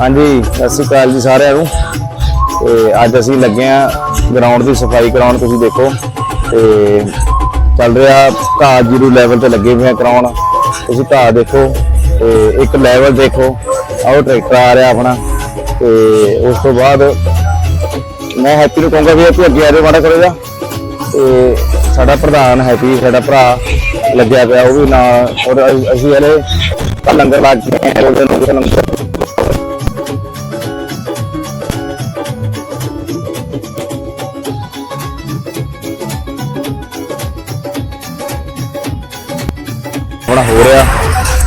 ਹਾਂਜੀ, ਸਤਿ ਸ਼੍ਰੀ ਅਕਾਲ ਜੀ ਸਾਰਿਆਂ ਨੂੰ। ਤੇ ਅੱਜ ਅਸੀਂ ਲੱਗੇ ਆ ਗਰਾਊਂਡ ਦੀ ਸਫ਼ਾਈ ਕਰਾਉਣ, ਤੁਸੀਂ ਦੇਖੋ। ਤੇ ਚੱਲ ਰਿਹਾ ਘਾਹ ਜੀਰੋ ਲੈਵਲ ਤੇ ਲੱਗੇ ਹੋਏ ਆ ਕਰਾਉਣ। ਤੁਸੀਂ ਘਾਹ ਦੇਖੋ, ਤੇ ਇੱਕ ਲੈਵਲ ਦੇਖੋ। ਆਹ ਟਰੈਕਟਰ ਆ ਰਿਹਾ ਆਪਣਾ। ਤੇ ਉਸ ਤੋਂ ਬਾਅਦ ਮੈਂ ਹੈਪੀ ਨੂੰ ਕਹੂੰਗਾ ਵੀ ਹੈਪੀ ਅੱਗੇ ਆ ਜਾਓ ਮਾੜਾ ਕਰੇਗਾ ਤੇ ਸਾਡਾ ਪ੍ਰਧਾਨ ਹੈਪੀ, ਸਾਡਾ ਭਰਾ ਲੱਗਿਆ ਪਿਆ, ਉਹ ਵੀ ਨਾਲ ਔਰ ਅਸੀਂ- ਅਸੀਂ ਹਲੇ ਲੰਗਰ ਲਾ ਕੇ ਉਹਦੇ ਨਾਲ ਲੰਗਰ।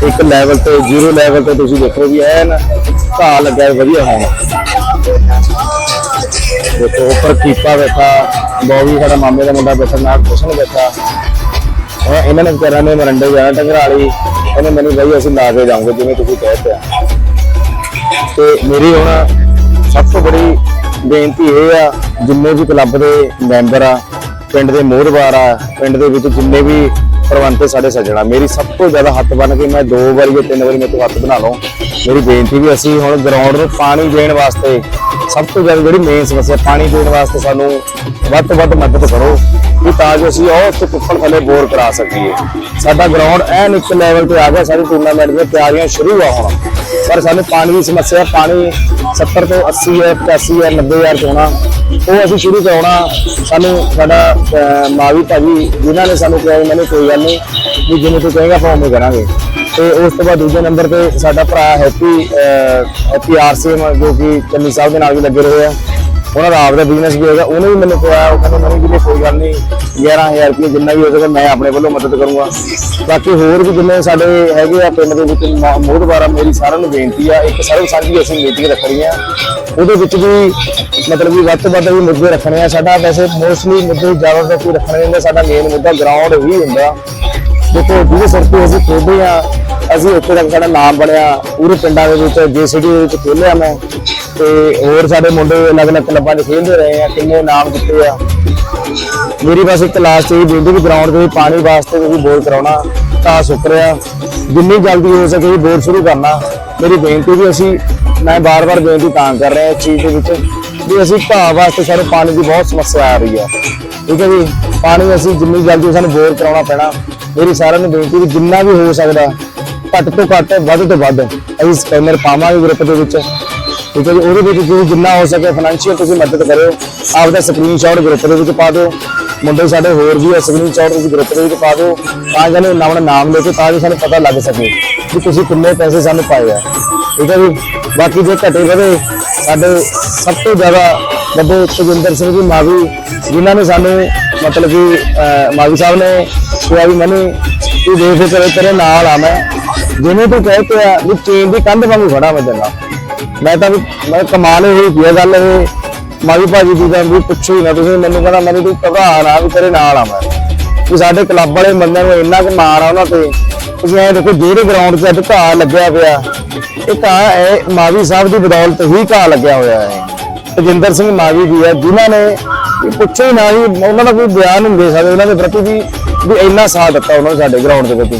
ਇੱਕ ਲੈਵਲ ਤੇ ਜ਼ੀਰੋ ਲੈਵਲ ਤੇ ਤੁਸੀਂ ਦੇਖੋ ਵੀ ਐਨ ਘਾਹ ਲੱਗਿਆ ਵਧੀਆ ਹੋਣਾ। ਦੇਖੋ, ਉੱਪਰ ਕੀਪਾ ਬੈਠਾ ਬੋਵੀ ਸਾਡਾ ਮਾਮੇ ਦਾ ਮੁੰਡਾ ਬੈਠਾ, ਨਾਲ ਕੁਸ਼ਨ ਬੈਠਾ। ਹੁਣ ਇਹਨਾਂ ਨੇ ਵਿਚਾਰਿਆਂ ਨੇ ਮਰੰਡੇ ਜਾਣਾ ਟੰਗਰਾਲੀ ਇਹਨੇ ਮੈਨੂੰ ਬਈ ਅਸੀਂ ਲਾ ਕੇ ਜਾਵਾਂਗੇ ਜਿਵੇਂ ਤੁਸੀਂ ਕਹਿ ਪਿਆ ਤੇ ਮੇਰੀ ਹੁਣ ਸਭ ਤੋਂ ਬੜੀ ਬੇਨਤੀ ਇਹ ਆ, ਜਿੰਨੇ ਵੀ ਕਲੱਬ ਦੇ ਮੈਂਬਰ ਆ, ਪਿੰਡ ਦੇ ਮੋਹਰਵਾਰ ਆ, ਪਿੰਡ ਦੇ ਵਿੱਚ ਜਿੰਨੇ ਵੀ ਪ੍ਰਬੰਧਕ ਸਾਡੇ ਸੱਜਣਾ। ਮੇਰੀ ਸਭ ਤੋਂ ਜ਼ਿਆਦਾ ਹੱਥ ਬਣ ਕੇ ਮੈਂ ਦੋ ਵਾਰੀ ਜਾਂ ਤਿੰਨ ਵਾਰੀ ਮੇਰੇ ਤੋਂ ਹੱਥ ਬਣਾ ਲਓ ਮੇਰੀ ਬੇਨਤੀ ਵੀ ਅਸੀਂ ਹੁਣ ਗਰਾਊਂਡ ਨੂੰ ਪਾਣੀ ਦੇਣ ਵਾਸਤੇ ਸਭ ਤੋਂ ਜ਼ਿਆਦਾ ਜਿਹੜੀ ਮੇਨ ਸਮੱਸਿਆ ਪਾਣੀ ਦੇਣ ਵਾਸਤੇ ਸਾਨੂੰ ਵੱਧ ਤੋਂ ਵੱਧ ਮਦਦ ਕਰੋ ਵੀ ਤਾਂ ਜੋ ਅਸੀਂ ਉਹ ਉੱਥੇ ਕੁੱਪਲ ਥੱਲੇ ਬੋਰ ਕਰਾ ਸਕੀਏ। ਸਾਡਾ ਗਰਾਊਂਡ ਐਨ ਇੱਕ ਲੈਵਲ ਤੇ ਆ ਗਿਆ ਸਾਡੀ ਟੂਰਨਾਮੈਂਟ ਦੀਆਂ ਤਿਆਰੀਆਂ ਸ਼ੁਰੂ ਆ ਹੁਣ। ਪਰ ਸਾਨੂੰ ਪਾਣੀ ਦੀ ਸਮੱਸਿਆ ਪਾਣੀ 70 ਤੋਂ 80 ਹੈ 85 ਹੈ 90 ਹਜ਼ਾਰ ਚੋਣਾ ਉਹ ਅਸੀਂ ਸ਼ੁਰੂ ਕਰਾਉਣਾ। ਸਾਨੂੰ ਸਾਡਾ ਅਹ, ਮਾਵੀ ਭਾਜੀ ਜਿਨ੍ਹਾਂ ਨੇ ਸਾਨੂੰ ਕਿਹਾ ਵੀ ਮੈਨੂੰ ਕੋਈ ਗੱਲ ਨਹੀਂ ਵੀ ਜਿਵੇਂ ਤੂੰ ਕਹੇਗਾ ਆਪਾਂ ਉਵੇਂ ਕਰਾਂਗੇ। ਤੇ ਉਸ ਤੋਂ ਬਾਅਦ ਦੂਜੇ ਨੰਬਰ ਤੇ ਸਾਡਾ ਭਰਾ ਹੈਪੀ ਅਹ, ਹੈਪੀ ਆਰਸੀਐਮ ਜੋ ਕਿ ਚੰਨੀ ਸਾਹਿਬ ਦੇ ਨਾਲ ਵੀ ਲੱਗੇ ਰਹੇ ਆ। ਉਹਨਾਂ ਦਾ ਆਪਦਾ ਬਿਜ਼ਨਸ ਵੀ ਹੈਗਾ ਉਹਨੇ ਵੀ ਮੈਨੂੰ ਕਿਹਾ ਉਹ ਕਹਿੰਦਾ ਮੈਨੂੰ ਵੀ ਕੋਈ ਗੱਲ ਨਹੀਂ 11000 ਰੁਪਏ ਜਿੰਨਾ ਵੀ ਹੋ ਸਕੇ ਮੈਂ ਆਪਣੇ ਵੱਲੋਂ ਮਦਦ ਕਰੂੰਗਾ। ਬਾਕੀ ਹੋਰ ਵੀ ਜਿੰਨੇ ਸਾਡੇ ਹੈਗੇ ਆ ਪਿੰਡ ਦੇ ਵਿੱਚ ਮੋਹਦਵਾਰਾ ਮੇਰੀ ਸਾਰਿਆਂ ਨੂੰ ਬੇਨਤੀ ਆ, ਇੱਕ ਸਰਵ ਸਾਂਝੀ ਅਸੀਂ ਮੀਟਿੰਗ ਰੱਖਣੀ ਆ। ਉਹਦੇ ਵਿੱਚ ਵੀ ਮਤਲਬ ਵੀ ਵੱਧ ਤੋਂ ਵੱਧ ਵੀ ਮੁੱਦੇ ਰੱਖਣੇ ਆ। ਸਾਡਾ ਵੈਸੇ ਮੋਸਟਲੀ ਮੁੱਦੇ ਜ਼ਿਆਦਾ ਕੋਈ ਰੱਖਣੇ ਹੁੰਦੇ ਸਾਡਾ ਮੇਨ ਮੁੱਦਾ ਗਰਾਊਂਡ ਹੀ ਹੁੰਦਾ। ਦੇਖੋ, ਜਿਹਦੇ ਸਿਰ ਤੇ ਅਸੀਂ ਖੇਡੇ ਆ, ਅਸੀਂ ਉੱਥੇ ਤੱਕ ਸਾਡਾ ਨਾਮ ਬਣਿਆ, ਪੂਰੇ ਪਿੰਡਾਂ ਦੇ ਵਿੱਚ ਜੀਸੀਡੀ ਦੇ ਵਿੱਚ ਖੇਲਿਆ ਮੈਂ ਤੇ ਹੋਰ ਸਾਡੇ ਮੁੰਡੇ ਅਲੱਗ-ਅਲੱਗ ਕਲੱਬਾਂ 'ਚ ਖੇਡਦੇ ਰਹੇ ਆ ਕਿੰਨੇ ਨਾਮ ਜਿੱਤੇ ਆ। ਮੇਰੀ ਬਸ ਇੱਕ ਲਾਸਟ ਇਹ ਬੇਨਤੀ ਵੀ ਗਰਾਊਂਡ ਦੇ ਵਿੱਚ ਪਾਣੀ ਵਾਸਤੇ ਤੁਸੀਂ ਬੋਰ ਕਰਾਉਣਾ ਤਾਂ ਸੁੱਕ ਰਿਹਾ। ਜਿੰਨੀ ਜਲਦੀ ਹੋ ਸਕੇ ਬੋਰ ਸ਼ੁਰੂ ਕਰਨਾ। ਮੇਰੀ ਬੇਨਤੀ ਵੀ ਅਸੀਂ, ਮੈਂ ਬਾਰ-ਬਾਰ ਬੇਨਤੀ ਤਾਂ ਕਰ ਰਿਹਾ ਇਸ ਚੀਜ਼ ਦੇ ਵਿੱਚ ਵੀ ਅਸੀਂ ਘਾਹ ਵਾਸਤੇ ਸਾਨੂੰ ਪਾਣੀ ਦੀ ਬਹੁਤ ਸਮੱਸਿਆ ਆ ਰਹੀ ਹੈ ਠੀਕ ਹੈ ਜੀ? ਪਾਣੀ ਅਸੀਂ ਜਿੰਨੀ ਜਲਦੀ ਸਾਨੂੰ ਬੋਰ ਕਰਾਉਣਾ ਪੈਣਾ, ਮੇਰੀ ਸਾਰਿਆਂ ਨੂੰ ਬੇਨਤੀ ਵੀ ਜਿੰਨਾ ਵੀ ਹੋ ਸਕਦਾ, ਘੱਟ ਤੋਂ ਘੱਟ, ਵੱਧ ਤੋਂ ਵੱਧ ਅਸੀਂ ਸਕੈਨਰ ਪਾਵਾਂਗੇ ਗਰੁੱਪ ਦੇ ਵਿੱਚ। ਠੀਕ ਹੈ ਜੀ, ਉਹਦੇ ਵਿੱਚ ਤੁਸੀਂ ਜਿੰਨਾ ਹੋ ਸਕੇ ਫਾਈਨੈਂਸ਼ੀਅਲ ਤੁਸੀਂ ਮਦਦ ਕਰਿਓ। ਆਪਦਾ ਸਕਰੀਨਸ਼ਾਟ ਗਰੁੱਪ ਦੇ ਵਿੱਚ ਪਾ ਦਿਓ। ਮੁੰਡੇ ਸਾਡੇ ਹੋਰ ਵੀ ਆ ਸਕਰੀਨਸ਼ਾਟ ਤੁਸੀਂ ਗਰੁੱਪ ਦੇ ਵਿੱਚ ਪਾ ਦਿਓ। ਤਾਂ ਕਿ ਇਹਨਾਂ ਆਪਣਾ ਨਾਮ ਲੈ ਕੇ, ਤਾਂ ਕਿ ਸਾਨੂੰ ਪਤਾ ਲੱਗ ਸਕੇ ਕਿ ਤੁਸੀਂ ਕਿੰਨੇ ਪੈਸੇ ਸਾਨੂੰ ਪਾਏ ਆ। ਠੀਕ ਹੈ ਜੀ, ਬਾਕੀ ਜੇ ਘਟੇ ਵਧੇ, ਸਾਡੇ ਸਭ ਤੋਂ ਜ਼ਿਆਦਾ ਵੱਡੇ ਤਜਿੰਦਰ ਸਿੰਘ ਜੀ ਮਾਵੀ, ਜਿਨ੍ਹਾਂ ਨੇ ਸਾਨੂੰ ਮਤਲਬ ਕਿ ਮਾਵੀ ਸਾਹਿਬ ਨੇ ਕਿਹਾ ਵੀ ਮੈਨੂੰ, ਤੂੰ ਬੇਫਿਕਰ ਤੇਰੇ ਨਾਲ ਆ ਮੈਂ। ਜਿਵੇਂ ਤੂੰ ਕਹਿ ਕੇ ਆ ਵੀ ਚੇਨ ਦੀ ਕੰਧ ਵਾਂਗੂ ਖੜਾ ਮੈਂ ਤੇਰੇ ਨਾਲ। ਮੈਂ ਤਾਂ ਵੀ, ਮੈਂ ਕਮਾਲ ਹੋਈ ਕੀ ਆ ਗੱਲ ਇਹ। ਮਾਵੀ ਭਾਜੀ ਦੀ ਤਾਂ ਵੀ ਪੁੱਛੋ ਹੀ ਨਾ ਤੁਸੀਂ, ਮੈਨੂੰ ਕਹਿੰਦਾ ਮੈਨੂੰ ਤੂੰ ਘਬਰਾ ਨਾ, ਵੀ ਤੇਰੇ ਨਾਲ ਆ ਮੈਂ। ਵੀ ਸਾਡੇ ਕਲੱਬ ਵਾਲੇ ਬੰਦਿਆਂ ਨੂੰ ਇੰਨਾ ਕੁ ਮਾਣ ਆ ਉਹਨਾਂ ਤੇ। ਤੁਸੀਂ ਐਂ ਦੇਖੋ, ਜਿਹੜੇ ਗਰਾਊਂਡ 'ਚ ਅੱਜ ਘਾਹ ਲੱਗਿਆ ਪਿਆ, ਇਹ ਘਾਹ ਇਹ ਮਾਵੀ ਸਾਹਿਬ ਦੀ ਬਦੌਲਤ ਹੀ ਘਾਹ ਲੱਗਿਆ ਹੋਇਆ ਹੈ। ਤਜਿੰਦਰ ਸਿੰਘ ਮਾਵੀ ਜੀ ਹੈ, ਜਿਨ੍ਹਾਂ ਨੇ ਪੁੱਛੋ ਹੀ ਨਾ ਵੀ ਉਹਨਾਂ ਦਾ ਕੋਈ ਬਿਆਨ ਨਹੀਂ ਦੇ ਸਕਦੇ, ਉਹਨਾਂ ਦੇ ਪ੍ਰਤੀ ਵੀ ਵੀ ਇੰਨਾ ਸਾਥ ਦਿੱਤਾ ਉਹਨਾਂ ਨੇ ਸਾਡੇ ਗਰਾਊਂਡ ਦੇ ਪ੍ਰਤੀ।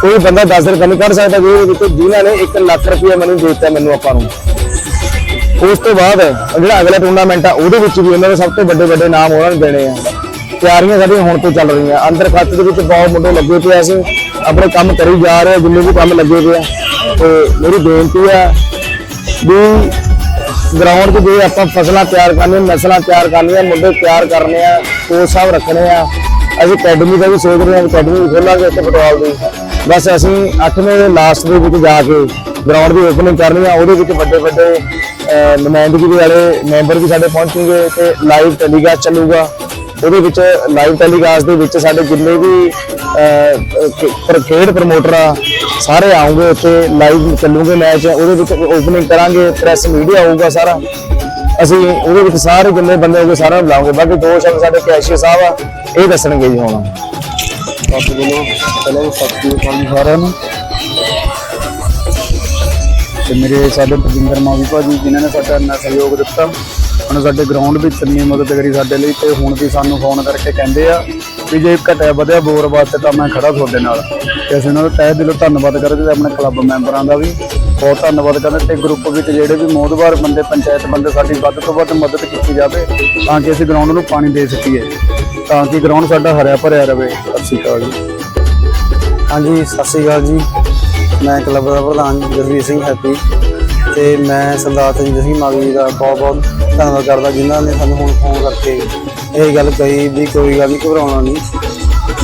ਕੋਈ ਬੰਦਾ 10 ਰੁਪਏ ਨਹੀਂ ਕੱਢ ਸਕਦਾ ਜਿਹਦੇ ਵਿੱਚ ਜਿਨ੍ਹਾਂ ਨੇ 1 ਲੱਖ ਰੁਪਏ ਮੈਨੂੰ ਦੇ ਦਿੱਤਾ ਮੈਨੂੰ ਆਪਾਂ ਨੂੰ। ਉਸ ਤੋਂ ਬਾਅਦ ਜਿਹੜਾ ਅਗਲਾ ਟੂਰਨਾਮੈਂਟ ਆ, ਉਹਦੇ ਵਿੱਚ ਵੀ ਉਹਨਾਂ ਦੇ ਸਭ ਤੋਂ ਵੱਡੇ ਵੱਡੇ ਨਾਮ ਉਹਨਾਂ ਨੂੰ ਦੇਣੇ ਆ। ਤਿਆਰੀਆਂ ਸਾਡੀਆਂ ਹੁਣ ਤੋਂ ਚੱਲ ਰਹੀਆਂ। ਅੰਦਰ ਖੱਤ ਦੇ ਵਿੱਚ ਬਹੁਤ ਮੁੰਡੇ ਲੱਗੇ ਪਏ ਆ ਅਸੀਂ ਆਪਣੇ ਕੰਮ ਕਰੀ ਜਾ ਰਹੇ ਆ, ਜਿੰਨੇ ਵੀ ਕੰਮ ਲੱਗੇ ਪਏ ਆ ਤੇ ਮੇਰੀ ਬੇਨਤੀ ਆ ਵੀ ਗਰਾਊਂਡ 'ਚ ਜੇ ਆਪਾਂ ਫਸਲਾਂ ਤਿਆਰ ਕਰਨੀਆਂ, ਨਸਲਾਂ ਤਿਆਰ ਕਰਨੀਆਂ, ਮੁੰਡੇ ਤਿਆਰ ਕਰਨੇ ਆ, ਕੋਚ ਸਾਹਿਬ ਰੱਖਣੇ ਆ, ਅਸੀਂ ਅਕੈਡਮੀ ਦਾ ਵੀ ਸੋਚ ਰਹੇ ਹਾਂ ਅਕੈਡਮੀ ਖੋਲਾਂਗੇ ਇੱਥੇ ਫੁੱਟਬਾਲ ਦੀ। ਬਸ ਅਸੀਂ 8ਵੇਂ ਦੇ ਲਾਸਟ ਦੇ ਵਿੱਚ ਜਾ ਕੇ ਗਰਾਊਂਡ ਦੀ ਓਪਨਿੰਗ ਕਰਨੀ ਆ, ਉਹਦੇ ਵਿੱਚ ਵੱਡੇ ਵੱਡੇ ਨੁਮਾਇੰਦਗੀ ਦੇ ਵਾਲੇ ਮੈਂਬਰ ਵੀ ਸਾਡੇ ਪਹੁੰਚਣਗੇ ਤੇ ਲਾਈਵ ਟੈਲੀਕਾਸਟ ਚੱਲੂਗਾ। ਉਹਦੇ ਵਿੱਚ ਲਾਈਵ ਟੈਲੀਕਾਸਟ ਦੇ ਵਿੱਚ ਸਾਡੇ ਜਿੰਨੇ ਵੀ ਖੇਡ ਪ੍ਰਮੋਟਰ ਆ, ਸਾਰੇ ਆਉਂਗੇ ਉੱਥੇ ਲਾਈਵ ਚੱਲੂਗੇ ਮੈਚ ਉਹਦੇ ਵਿੱਚ ਓਪਨਿੰਗ ਕਰਾਂਗੇ ਪ੍ਰੈਸ ਮੀਡੀਆ ਆਊਗਾ ਸਾਰਾ। ਅਸੀਂ ਉਹਦੇ ਵਿੱਚ ਸਾਰੇ ਜਿੰਨੇ ਬੰਦੇ ਹੋਗੇ ਸਾਰਿਆਂ ਨੂੰ ਬੁਲਾਉਂਗੇ ਬਾਕੀ ਦੋ ਸ਼ਬਦ ਸਾਡੇ ਕੈਸ਼ੀਅਰ ਸਾਹਿਬ ਆ, ਇਹ ਦੱਸਣਗੇ ਜੀ ਹੁਣ। ਸਭ ਵੱਲੋਂ ਚਲੋ ਸਤਿ ਸ਼੍ਰੀ ਅਕਾਲ ਜੀ ਸਾਰਿਆਂ ਨੂੰ। ਤੇ ਮੇਰੇ ਸਾਡੇ ਪ੍ਰਜਿੰਦਰ ਮਾਵੀ ਭਾਜੀ ਜਿਨ੍ਹਾਂ ਨੇ ਸਾਡਾ ਇੰਨਾ ਸਹਿਯੋਗ ਦਿੱਤਾ। ਉਹਨਾਂ ਸਾਡੇ ਗਰਾਊਂਡ ਵਿੱਚ ਇੰਨੀ ਮਦਦ ਕਰੀ ਸਾਡੇ ਲਈ ਤੇ ਹੁਣ ਵੀ ਸਾਨੂੰ ਫੋਨ ਕਰਕੇ ਕਹਿੰਦੇ ਆ ਵੀ ਜੇ ਘਟਿਆ ਵਧਿਆ ਬੋਰ ਵਾਸਤੇ ਤਾਂ ਮੈਂ ਖੜਾ ਤੁਹਾਡੇ ਨਾਲ। ਤੇ ਅਸੀਂ ਉਹਨਾਂ ਦਾ ਤਹਿ ਦਿਲੋਂ ਧੰਨਵਾਦ ਕਰਦੇ ਤੇ ਆਪਣੇ ਕਲੱਬ ਮੈਂਬਰਾਂ ਦਾ ਵੀ। ਬਹੁਤ ਧੰਨਵਾਦ ਕਰਦੇ ਤੇ ਗਰੁੱਪ ਵਿੱਚ ਜਿਹੜੇ ਵੀ ਮੋਦਵਾਰ ਬੰਦੇ, ਪੰਚਾਇਤ ਬੰਦੇ, ਸਾਡੀ ਵੱਧ ਤੋਂ ਵੱਧ ਮਦਦ ਕੀਤੀ ਜਾਵੇ ਤਾਂ ਕਿ ਅਸੀਂ ਗਰਾਊਂਡ ਨੂੰ ਪਾਣੀ ਦੇ ਸਕੀਏ, ਤਾਂ ਕਿ ਗਰਾਊਂਡ ਸਾਡਾ ਹਰਿਆ ਭਰਿਆ ਰਹੇ ਸਤਿ ਸ਼੍ਰੀ ਅਕਾਲ ਜੀ। ਹਾਂਜੀ, ਸਤਿ ਸ਼੍ਰੀ ਅਕਾਲ ਜੀ। ਮੈਂ ਕਲੱਬ ਦਾ ਪ੍ਰਧਾਨ ਜਸਵੀਰ ਸਿੰਘ ਹੈਪੀ ਤੇ ਮੈਂ ਸਰਦਾਰ ਤਜਿੰਦਰ ਸਿੰਘ ਮਾਵੀ ਜੀ ਦਾ ਬਹੁਤ ਬਹੁਤ ਧੰਨਵਾਦ ਕਰਦਾ ਜਿਨ੍ਹਾਂ ਨੇ ਸਾਨੂੰ ਹੁਣ ਫੋਨ ਕਰਕੇ ਇਹ ਗੱਲ ਕਹੀ ਵੀ ਕੋਈ ਗੱਲ ਨਹੀਂ ਘਬਰਾਉਣਾ ਨਹੀਂ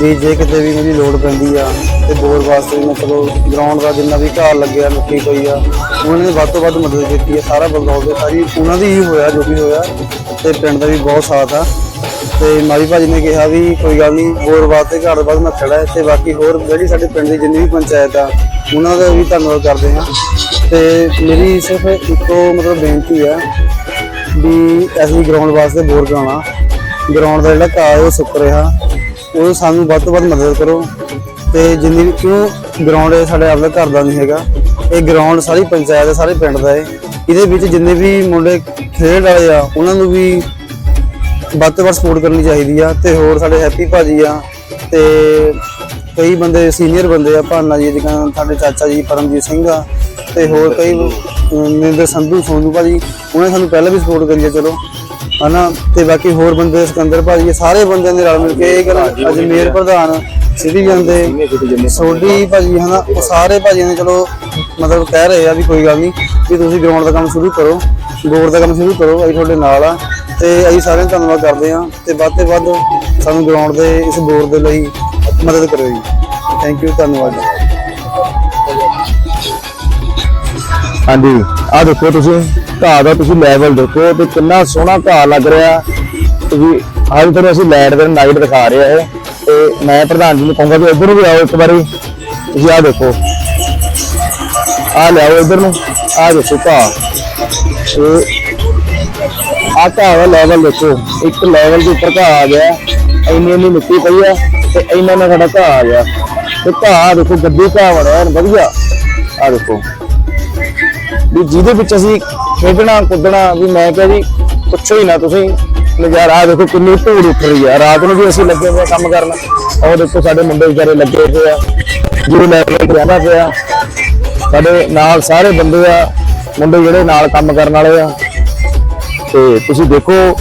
ਵੀ ਜੇ ਕਿਤੇ ਵੀ ਮੇਰੀ ਲੋੜ ਪੈਂਦੀ ਆ ਤੇ ਬੋਰ ਵਾਸਤੇ ਵੀ ਮੈਂ ਗਰਾਊਂਡ ਦਾ ਜਿੰਨਾ ਵੀ ਘਾਹ ਲੱਗਿਆ, ਮਿੱਟੀ ਪਈ ਆ, ਉਹਨਾਂ ਨੇ ਵੱਧ ਤੋਂ ਵੱਧ ਮਦਦ ਕੀਤੀ ਹੈ ਸਾਰਾ ਬਲਦੌਰ ਦੇ ਸਾਰੀ, ਉਹਨਾਂ ਦੀ ਹੀ ਹੋਇਆ, ਜੋ ਵੀ ਹੋਇਆ, ਤੇ ਪਿੰਡ ਦਾ ਵੀ ਬਹੁਤ ਸਾਥ ਆ। ਤੇ ਮਾਰੀ ਭਾਜੀ ਨੇ ਕਿਹਾ ਵੀ ਕੋਈ ਗੱਲ ਨਹੀਂ ਹੋਰ ਵਾਸਤੇ ਘਰ ਬਾਅਦ ਮੈਂ ਖੜਾ ਹੈ ਤੇ ਬਾਕੀ ਹੋਰ ਜਿਹੜੀ ਸਾਡੇ ਪਿੰਡ ਦੀ ਜਿੰਨੀ ਵੀ ਪੰਚਾਇਤ ਆ, ਉਹਨਾਂ ਦਾ ਵੀ ਧੰਨਵਾਦ ਕਰਦੇ ਹਾਂ। ਤੇ ਮੇਰੀ ਸਿਰਫ ਇੱਕੋ ਮਤਲਬ ਬੇਨਤੀ ਆ ਵੀ ਅਸੀਂ ਗਰਾਊਂਡ ਵਾਸਤੇ ਬੋਰ ਕਰਾਉਣਾ। ਗਰਾਊਂਡ ਦਾ ਜਿਹੜਾ ਘਾਹ ਉਹ ਸੁੱਕ ਰਿਹਾ। ਉਹ ਸਾਨੂੰ ਵੱਧ ਤੋਂ ਵੱਧ ਮਦਦ ਕਰੋ ਤੇ ਜਿੰਨੀ ਵੀ ਕਿਉਂ ਗਰਾਊਂਡ ਹੈ ਸਾਡੇ ਆਪਦਾ ਘਰ ਦਾ ਨਹੀਂ ਹੈਗਾ। ਇਹ ਗਰਾਊਂਡ ਸਾਰੀ ਪੰਚਾਇਤ ਹੈ, ਸਾਰੇ ਪਿੰਡ ਦਾ ਹੈ। ਇਹਦੇ ਵਿੱਚ ਜਿੰਨੇ ਵੀ ਮੁੰਡੇ ਖੇਡ ਵਾਲੇ ਆ, ਉਹਨਾਂ ਨੂੰ ਵੀ ਵੱਧ ਤੋਂ ਵੱਧ ਸਪੋਰਟ ਕਰਨੀ ਚਾਹੀਦੀ ਆ ਤੇ ਹੋਰ ਸਾਡੇ ਹੈਪੀ ਭਾਜੀ ਆ ਤੇ ਕਈ ਬੰਦੇ ਸੀਨੀਅਰ ਬੰਦੇ ਆ, ਭਾਨਾ ਜੀ ਜਿਵੇਂ ਸਾਡੇ ਚਾਚਾ ਜੀ, ਪਰਮਜੀਤ ਸਿੰਘ ਆ ਤੇ ਹੋਰ ਕਈ ਮਿੰਦਰ ਸੰਧੂ, ਸੋਨੂ ਭਾਜੀ, ਉਹਨੇ ਸਾਨੂੰ ਪਹਿਲਾਂ ਵੀ ਸਪੋਰਟ ਕਰੀ ਆ, ਚਲੋ। ਹਨਾ ਤੇ ਬਾਕੀ ਹੋਰ ਬੰਦੇ ਸਿਕੰਦਰ ਭਾਜੀ ਇਹ ਸਾਰੇ ਬੰਦਿਆਂ ਦੇ ਰਲ ਮਿਲ ਕੇ ਇਹ ਗੱਲ ਅੱਜ ਮੇਅਰ ਪ੍ਰਧਾਨ ਸਿਟੀਜ਼ਨ ਦੇ ਸੋਢੀ ਭਾਜੀ ਹਨਾ ਉਹ ਸਾਰੇ ਭਾਜੀਆਂ ਨੇ ਚਲੋ ਮਤਲਬ ਕਹਿ ਰਹੇ ਆ ਵੀ ਕੋਈ ਗੱਲ ਨਹੀਂ ਵੀ ਤੁਸੀਂ ਗਰਾਊਂਡ ਦਾ ਕੰਮ ਸ਼ੁਰੂ ਕਰੋ ਬੋਰ ਦਾ ਕੰਮ ਸ਼ੁਰੂ ਕਰੋ ਅਸੀਂ ਤੁਹਾਡੇ ਨਾਲ ਆ ਤੇ ਅਸੀਂ ਸਾਰਿਆਂ ਦਾ ਧੰਨਵਾਦ ਕਰਦੇ ਹਾਂ ਤੇ ਵੱਧ ਤੋਂ ਵੱਧ ਸਾਨੂੰ ਗਰਾਊਂਡ ਦੇ ਇਸ ਬੋਰ ਦੇ ਲਈ ਮਦਦ ਕਰੋ ਜੀ। ਥੈਂਕ ਯੂ ਧੰਨਵਾਦ। ਹਾਂਜੀ ਆ ਦੇਖੋ ਤੁਸੀਂ। ਘਾਹ ਦਾ ਤੁਸੀਂ ਲੈਵਲ ਦੇਖੋ ਤੇ ਕਿੰਨਾ ਸੋਹਣਾ ਘਾਹ ਲੱਗ ਰਿਹਾ। ਤੁਸੀਂ ਅੱਜ ਤੁਹਾਨੂੰ ਅਸੀਂ ਲਾਈਟ ਦੇ ਨਾਈਟ ਦਿਖਾ ਰਹੇ ਆ ਤੇ ਮੈਂ ਪ੍ਰਧਾਨ ਜੀ ਨੂੰ ਕਹੂੰਗਾ ਵੀ ਇੱਧਰ ਵੀ ਆਓ ਇੱਕ ਵਾਰੀ। ਤੁਸੀਂ ਆ ਦੇਖੋ। ਆ ਲਿਆਓ ਇੱਧਰ ਨੂੰ। ਆ ਦੇਖੋ ਘਾਹ। ਇਹ ਆ ਘਾਹ ਦਾ ਲੈਵਲ ਦੇਖੋ। ਇੱਕ ਲੈਵਲ ਦੇ ਉੱਪਰ ਘਾਹ ਆ ਗਿਆ। ਇੰਨੀ ਇੰਨੀ ਮਿੱਟੀ ਪਈ ਆ ਤੇ ਇੰਨਾ ਨਾ ਸਾਡਾ ਘਾਹ ਆ ਗਿਆ। ਤੇ ਘਾਹ ਦੇਖੋ, ਗੱਡੀ ਘਾਹ ਬਣਿਆ ਵਧੀਆ। ਆ ਦੇਖੋ। ਵੀ ਜਿਹਦੇ ਵਿੱਚ ਅਸੀਂ ਖੇਡਣਾ ਕੁੱਦਣਾ, ਵੀ ਮੈਂ ਕਿਹਾ ਜੀ, ਪੁੱਛੋ ਹੀ ਨਾ ਤੁਸੀਂ। ਨਜ਼ਾਰਾ ਆਹ ਦੇਖੋ ਕਿੰਨੀ ਧੂੜ ਉੱਠ ਰਹੀ ਆ। ਰਾਤ ਨੂੰ ਵੀ ਅਸੀਂ ਲੱਗੇ ਹੋਏ ਕੰਮ ਕਰਨ। ਉਹ ਦੇਖੋ, ਸਾਡੇ ਮੁੰਡੇ ਵਿਚਾਰੇ ਲੱਗੇ ਹੋਏ ਆ। ਜਿਹੜੇ ਲੈ ਕੇ ਰਹਿੰਦਾ ਪਿਆ। ਸਾਡੇ ਨਾਲ ਸਾਰੇ ਬੰਦੇ ਆ। ਮੁੰਡੇ ਜਿਹੜੇ ਨਾਲ ਕੰਮ ਕਰਨ ਵਾਲੇ ਆ। ਤੇ ਤੁਸੀਂ ਦੇਖੋ,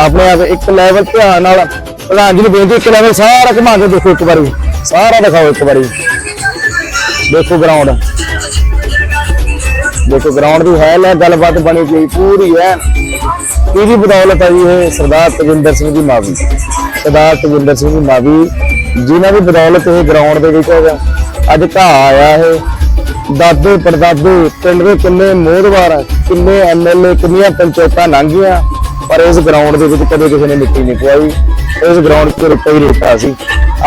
ਆਪਣੇ ਆਪ ਇੱਕ ਲੈਵਲ ਧਿਆਨ ਨਾਲ, ਪ੍ਰਧਾਨ ਜੀ ਨੂੰ ਬੇਨਤੀ, ਇੱਕ ਲੈਵਲ ਸਾਰਾ ਘੁਮਾ ਕੇ ਦੇਖੋ ਇੱਕ ਵਾਰੀ। ਸਾਰਾ ਦਿਖਾਓ ਇੱਕ ਵਾਰੀ। ਦੇਖੋ ਗਰਾਊਂਡ ਦੇਖੋ ਗਰਾਊਂਡ ਦੀ ਹੈ ਲੈ ਗੱਲਬਾਤ ਬਣੀ ਪਈ ਪੂਰੀ ਹੈ। ਕਿਹਦੀ ਬਦੌਲਤ ਹੈ ਇਹ ਸਰਦਾਰ ਤਜਿੰਦਰ ਸਿੰਘ ਦੀ ਮਾਵੀ? ਸਰਦਾਰ ਤਜਿੰਦਰ ਸਿੰਘ ਦੀ ਮਾਵੀ, ਜਿਨ੍ਹਾਂ ਦੀ ਬਦੌਲਤ ਇਹ ਗਰਾਊਂਡ ਦੇ ਵਿੱਚ ਹੈਗਾ ਅੱਜ ਘਾਹ ਆਇਆ ਇਹ। ਦਾਦੇ, ਪੜਦਾਦੇ, ਪਿੰਡ ਦੇ ਕਿੰਨੇ ਮੋਹਦਵਾਰ ਕਿੰਨੇ ਐਮਐਲਏ ਕਿੰਨੀਆਂ ਪੰਚਾਇਤਾਂ ਲੰਘੀਆਂ, ਪਰ ਇਸ ਗਰਾਊਂਡ ਦੇ ਵਿੱਚ ਕਦੇ ਕਿਸੇ ਨੇ ਮਿੱਟੀ ਨਹੀਂ ਪਵਾਈ ਇਸ ਗਰਾਊਂਡ ਤੇ ਰੁਪਏ ਹੀ ਰੁਪਾ ਸੀ।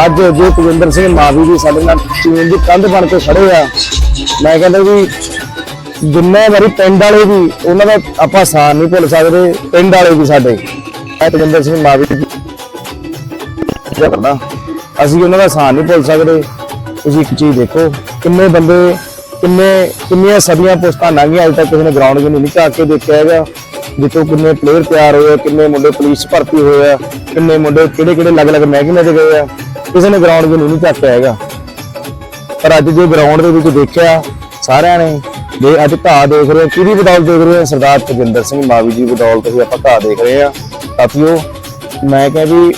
ਅੱਜ ਜੇ ਤਜਿੰਦਰ ਸਿੰਘ ਮਾਵੀ ਵੀ ਸਾਡੇ ਨਾਲ ਟੀਮ ਦੀ ਕੰਧ ਬਣ ਕੇ ਖੜੇ ਆ, ਮੈਂ ਕਹਿੰਦਾ ਵੀ ਜਿੰਨੇ ਵਾਰੀ ਪਿੰਡ ਵਾਲੇ ਵੀ ਉਹਨਾਂ ਦਾ ਆਪਾਂ ਸਾਨ ਨਹੀਂ ਭੁੱਲ ਸਕਦੇ ਪਿੰਡ ਵਾਲੇ ਵੀ ਸਾਡੇ। ਇਹ ਤਜਿੰਦਰ ਸਿੰਘ ਮਾਵੀ ਕਰਦਾ ਅਸੀਂ ਉਹਨਾਂ ਦਾ ਸਾਨ ਨਹੀਂ ਭੁੱਲ ਸਕਦੇ। ਤੁਸੀਂ ਇੱਕ ਚੀਜ਼ ਦੇਖੋ ਕਿੰਨੇ ਬੰਦੇ ਕਿੰਨੇ ਕਿੰਨੀਆਂ ਸਦੀਆਂ ਪੁਸਤਾਂ ਲੰਘੀਆਂ ਅਜੇ ਤੱਕ ਕਿਸੇ ਨੇ ਗਰਾਊਂਡ 'ਚ ਨਹੀਂ ਝਾਕ ਕੇ ਦੇਖਿਆ ਹੈਗਾ। ਜਿੱਥੋਂ ਕਿੰਨੇ ਪਲੇਅਰ ਤਿਆਰ ਹੋਏ ਆ, ਕਿੰਨੇ ਮੁੰਡੇ ਪੁਲਿਸ ਭਰਤੀ ਹੋਏ ਆ ਕਿੰਨੇ ਮੁੰਡੇ ਕਿਹੜੇ ਕਿਹੜੇ ਅਲੱਗ-ਅਲੱਗ ਮਹਿਕਮੇ 'ਚ ਗਏ ਆ ਕਿਸੇ ਨੇ ਗਰਾਊਂਡ 'ਚ ਨਹੀਂ ਝਾਕਿਆ ਹੈਗਾ। ਪਰ ਅੱਜ ਜੇ ਗਰਾਊਂਡ ਦੇ ਵਿੱਚ ਦੇਖਿਆ ਸਾਰਿਆਂ ਨੇ ਜੇ ਅੱਜ ਘਾਹ ਦੇਖ ਰਹੇ ਹੋ। ਕਿਹਦੀ ਬਦੌਲਤ ਦੇਖ ਰਹੇ ਹੋ? ਸਰਦਾਰ ਤਜਿੰਦਰ ਸਿੰਘ ਮਾਵੀ ਜੀ ਬਦੌਲਤ ਹੀ ਆਪਾਂ ਘਾਹ ਦੇਖ ਰਹੇ ਆ ਸਾਥੀਓ, ਮੈਂ ਕਿਹਾ ਵੀ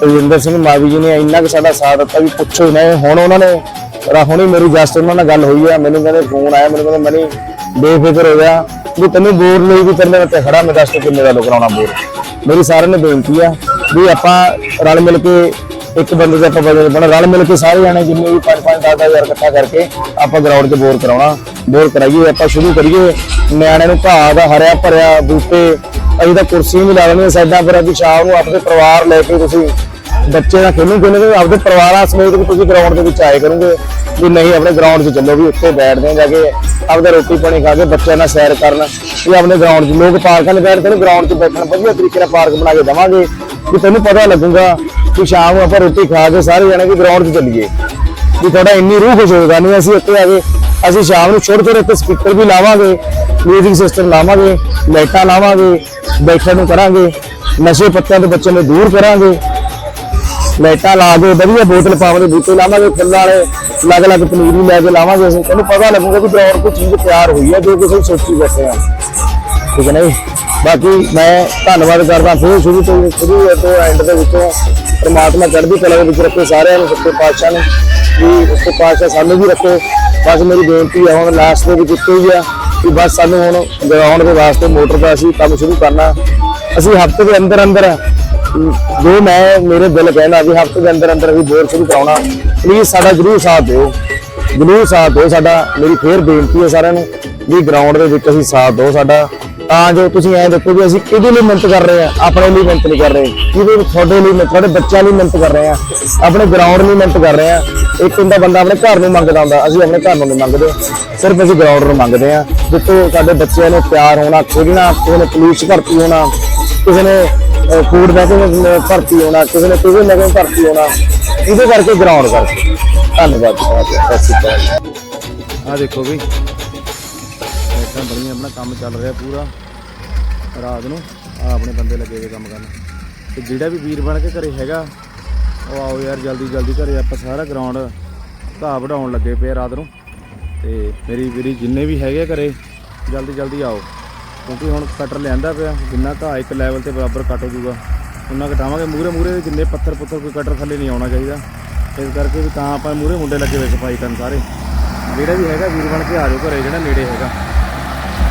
ਤਜਿੰਦਰ ਸਿੰਘ ਮਾਵੀ ਜੀ ਨੇ ਇੰਨਾ ਕਿ ਸਾਡਾ ਸਾਥ ਦਿੱਤਾ ਵੀ ਪੁੱਛੋ ਹੀ ਨਾ ਹੁਣ ਉਹਨਾਂ ਨੇ ਰਾ ਹੁਣੀ ਮੇਰੀ ਜਸਟ ਉਹਨਾਂ ਨਾਲ ਗੱਲ ਹੋਈ ਆ। ਮੈਨੂੰ ਕਹਿੰਦੇ ਫੋਨ ਆਇਆ, ਮੈਨੂੰ ਕਹਿੰਦੇ ਮਨੀ, ਬੇਫਿਕਰ ਹੋ ਗਿਆ। ਵੀ ਤੈਨੂੰ ਬੋਰ ਲਈ ਵੀ ਤੇਰੇ ਤੇ ਖੜਾ ਮੈਂ ਦੱਸ ਤੂੰ ਕਿੰਨੇ ਦਾ ਕਰਾਉਣਾ ਬੋਰ। ਮੇਰੀ ਸਾਰਿਆਂ ਨੇ ਬੇਨਤੀ ਆ ਵੀ ਆਪਾਂ ਰਲ ਮਿਲ ਕੇ ਇੱਕ ਬੰਦੇ ਦਾ ਆਪਾਂ ਬਦਲ ਬਣਾ ਰਲ ਮਿਲ ਕੇ ਸਾਰੇ ਜਾਣੇ ਜਿੰਨੇ ਵੀ 5-5 10000 ਇਕੱਠਾ ਕਰਕੇ ਆਪਾਂ ਗਰਾਊਂਡ 'ਚ ਬੋਰ ਕਰਾਉਣਾ ਬੋਰ ਕਰਾਈਏ, ਆਪਾਂ ਸ਼ੁਰੂ ਕਰੀਏ। ਨਿਆਣਿਆਂ ਨੂੰ ਘਾਹ ਦਾ ਹਰਿਆ ਭਰਿਆ ਬੂਟੇ, ਅਸੀਂ ਤਾਂ ਕੁਰਸੀਆਂ ਵੀ ਲਾ ਲੈਣੀਆਂ ਸਾਈਡਾਂ ਪਰ ਅੱਜ ਸ਼ਾਮ ਨੂੰ ਆਪਣੇ ਪਰਿਵਾਰ ਲੈ ਕੇ ਤੁਸੀਂ ਬੱਚੇ ਨਾਲ ਖੇਡਣ ਖੇਡਣਗੇ ਆਪਦੇ ਪਰਿਵਾਰਾਂ ਸਮੇਤ ਵੀ ਤੁਸੀਂ ਗਰਾਊਂਡ ਦੇ ਵਿੱਚ ਆਏ ਕਰੋਗੇ। ਵੀ ਨਹੀਂ, ਆਪਣੇ ਗਰਾਊਂਡ 'ਚ ਚੱਲੋ ਵੀ ਉੱਥੇ ਬੈਠਦੇ ਆ ਜਾ ਕੇ, ਆਪਦਾ ਰੋਟੀ ਪਾਣੀ ਖਾ ਕੇ ਬੱਚਿਆਂ ਨਾਲ ਸੈਰ ਕਰਨ। ਵੀ ਆਪਣੇ ਗਰਾਊਂਡ 'ਚ ਲੋਕ ਪਾਰਕਾਂ 'ਚ ਬੈਠਦੇ ਨੇ ਗਰਾਊਂਡ 'ਚ ਬੈਠਣ ਵਧੀਆ ਤਰੀਕੇ ਨਾਲ ਪਾਰਕ ਬਣਾ ਕੇ ਦੇਵਾਂਗੇ। ਵੀ ਤੈਨੂੰ ਪਤਾ ਲੱਗੂਗਾ ਕਿ ਸ਼ਾਮ ਨੂੰ ਆਪਾਂ ਰੋਟੀ ਖਾ ਕੇ ਸਾਰੇ ਜਾਣੇ ਕਿ ਗਰਾਊਂਡ 'ਚ ਚੱਲੀਏ। ਵੀ ਤੁਹਾਡਾ ਇੰਨੀ ਰੂਹ ਖੁਸ਼ ਹੋਏਗਾ ਨਹੀਂ, ਅਸੀਂ ਇੱਥੇ ਆ ਕੇ, ਅਸੀਂ ਸ਼ਾਮ ਨੂੰ ਛੋਟੇ ਛੋਟੇ ਇੱਥੇ ਸਪੀਕਰ ਵੀ ਲਾਵਾਂਗੇ ਮਿਊਜ਼ਿਕ ਸਿਸਟਮ ਲਾਵਾਂਗੇ, ਲਾਈਟਾਂ ਲਾਵਾਂਗੇ, ਬੈਠਣ ਨੂੰ ਕਰਾਂਗੇ, ਨਸ਼ੇ ਪੱਤਿਆਂ ਤੋਂ ਬੱਚਿਆਂ ਨੂੰ ਦੂਰ ਕਰਾਂਗੇ। ਲਾਈਟਾਂ ਲਾ ਕੇ ਵਧੀਆ ਬੋਤਲ ਪਾਵਾਂਗੇ, ਬੂਟੇ ਲਾਵਾਂਗੇ, ਫੁੱਲਾਂ ਵਾਲੇ ਅਲੱਗ ਅਲੱਗ ਪਨੀਰੀ ਲੈ ਕੇ ਲਾਵਾਂਗੇ ਅਸੀਂ। ਤੁਹਾਨੂੰ ਪਤਾ ਲੱਗੂਗਾ ਕਿ ਗਰਾਊਂਡ ਕੋਈ ਚੀਜ਼ ਤਿਆਰ ਹੋਈ ਹੈ, ਜੋ ਕਿਸੇ ਨੇ ਸੋਚੀ ਬੈਠੇ ਆ। ਠੀਕ ਹੈ ਨਾ ਜੀ? ਬਾਕੀ ਮੈਂ ਧੰਨਵਾਦ ਕਰਦਾ, ਫਿਰ ਸ਼ੁਰੂ ਤੋਂ ਸ਼ੁਰੂ ਤੋਂ ਐਂਡ ਦੇ ਵਿੱਚੋਂ ਪਰਮਾਤਮਾ ਚੜ੍ਹਦੀ ਕਲਾ ਦੇ ਵਿੱਚ ਰੱਖੇ, ਸਾਰਿਆਂ ਨੂੰ, ਸੱਚੇ ਪਾਤਸ਼ਾਹ ਨੂੰ ਵੀ ਸੱਚੇ ਪਾਤਸ਼ਾਹ ਸਾਨੂੰ ਵੀ ਰੱਖੋ। ਬਸ ਮੇਰੀ ਬੇਨਤੀ ਹੈ ਹੁਣ ਲਾਸਟ ਦੇ ਵਿੱਚ ਇੱਕੋ ਹੀ ਆ ਕਿ ਬਸ ਸਾਨੂੰ ਹੁਣ ਗਰਾਊਂਡ ਦੇ ਵਾਸਤੇ ਮੋਟਰ ਦਾ ਅਸੀਂ ਕੰਮ ਸ਼ੁਰੂ ਕਰਨਾ। ਅਸੀਂ ਹਫ਼ਤੇ ਦੇ ਅੰਦਰ ਅੰਦਰ ਜੋ ਮੈਂ, ਮੇਰੇ ਦਿਲ ਕਹਿੰਦਾ ਵੀ ਹਫ਼ਤੇ ਦੇ ਅੰਦਰ ਅੰਦਰ ਅਸੀਂ ਬੋਰ ਸ਼ੁਰੂ ਕਰਾਉਣਾ ਪਲੀਜ਼ ਸਾਡਾ ਜਰੂਰ ਸਾਥ ਦਿਓ। ਜਰੂਰ ਸਾਥ ਦਿਓ ਸਾਡਾ, ਮੇਰੀ ਫੇਰ ਬੇਨਤੀ ਹੈ ਸਾਰਿਆਂ ਨੂੰ ਵੀ ਗਰਾਊਂਡ ਦੇ ਵਿੱਚ ਅਸੀਂ ਸਾਥ ਦਿਓ ਸਾਡਾ। ਤਾਂ ਜੋ ਤੁਸੀਂ ਐਂ ਦੇਖੋ ਵੀ ਅਸੀਂ ਕਿਹਦੇ ਲਈ ਮਿਹਨਤ ਕਰ ਰਹੇ ਆ ਆਪਣੇ ਲਈ ਮਿਹਨਤ ਨਹੀਂ ਕਰ ਰਹੇ। ਕਿਹਦੇ ਤੁਹਾਡੇ ਲਈ ਮਿਹਨਤ- ਤੁਹਾਡੇ ਬੱਚਿਆਂ ਲਈ ਮਿਹਨਤ ਕਰ ਰਹੇ ਆ ਆਪਣੇ ਗਰਾਊਂਡ ਲਈ ਮਿਹਨਤ ਕਰ ਰਹੇ ਆ ਇੱਕ ਹੁੰਦਾ ਬੰਦਾ ਆਪਣੇ ਘਰ ਨੂੰ ਮੰਗਦਾ ਹੁੰਦਾ। ਅਸੀਂ ਆਪਣੇ ਘਰ ਨੂੰ ਨਹੀਂ ਮੰਗਦੇ। ਸਿਰਫ ਅਸੀਂ ਗਰਾਊਂਡ ਨੂੰ ਮੰਗਦੇ ਆ ਜਿੱਥੇ ਸਾਡੇ ਬੱਚਿਆਂ ਨੂੰ ਪਿਆਰ ਹੋਣਾ, ਖੇਡਣਾ, ਕਿਸੇ ਨੇ ਪੁਲਿਸ ਭਰਤੀ ਹੋਣਾ, ਕਿਸੇ ਨੇ ਫੂਡ ਮਹਿਕਮੇ ਭਰਤੀ ਹੋਣਾ, ਕਿਸੇ ਨੇ ਕਿਸੇ ਮਹਿਕਮੇ ਭਰਤੀ ਹੋਣਾ। ਇਹਦੇ ਕਰਕੇ ਗਰਾਊਂਡ ਕਰਕੇ। ਧੰਨਵਾਦ ਸਤਿ ਸ਼੍ਰੀ ਅਕਾਲ ਆ ਦੇਖੋ ਵੀ। ਇੱਦਾਂ ਬੜੀਆਂ ਆਪਣਾ ਕੰਮ ਚੱਲ ਰਿਹਾ ਪੂਰਾ। ਰਾਤ ਨੂੰ ਆ ਆਪਣੇ ਬੰਦੇ ਲੱਗੇ ਹੋਏ ਕੰਮ ਕਰਨ। ਤੇ ਜਿਹੜਾ ਵੀ ਵੀਰ ਬਣ ਕੇ ਘਰੇ ਹੈਗਾ, ਉਹ ਆਓ ਯਾਰ ਜਲਦੀ ਜਲਦੀ ਘਰੇ ਆਪਾਂ ਸਾਰਾ ਗਰਾਊਂਡ ਘਾਹ ਵਢਾਉਣ ਲੱਗੇ ਪਏ ਆ ਰਾਤ ਨੂੰ। ਤੇ ਮੇਰੀ ਵੀਰੀ ਜਿੰਨੇ ਵੀ ਹੈਗੇ ਘਰੇ, ਜਲਦੀ ਜਲਦੀ ਆਓ। ਕਿਉਂਕਿ ਹੁਣ ਕਟਰ ਲਿਆਂਦਾ ਪਿਆ, ਜਿੰਨਾ ਘਾਹ ਇੱਕ ਲੈਵਲ ਤੇ ਬਰਾਬਰ ਕੱਟ ਹੋ ਜਾਊਗਾ, ਉਹਨਾਂ ਘਟਾਵਾਂਗੇ। ਮੂਰੇ ਮੂਰੇ ਜਿੰਨੇ ਪੱਥਰ ਪੁੱਥਰ ਕੋਈ ਕਟਰ ਥੱਲੇ ਨਹੀਂ ਆਉਣਾ ਚਾਹੀਦਾ। ਇਸ ਕਰਕੇ ਵੀ ਤਾਂ ਆਪਾਂ ਮੂਰੇ ਮੁੰਡੇ ਲੱਗੇ ਹੋਏ ਸਫ਼ਾਈ ਕਰਨ ਸਾਰੇ। ਜਿਹੜਾ ਵੀ ਹੈਗਾ, ਵੀਰ ਬਣ ਕੇ ਆ ਜਾਓ ਘਰੇ, ਜਿਹੜਾ ਨੇੜੇ ਹੈਗਾ।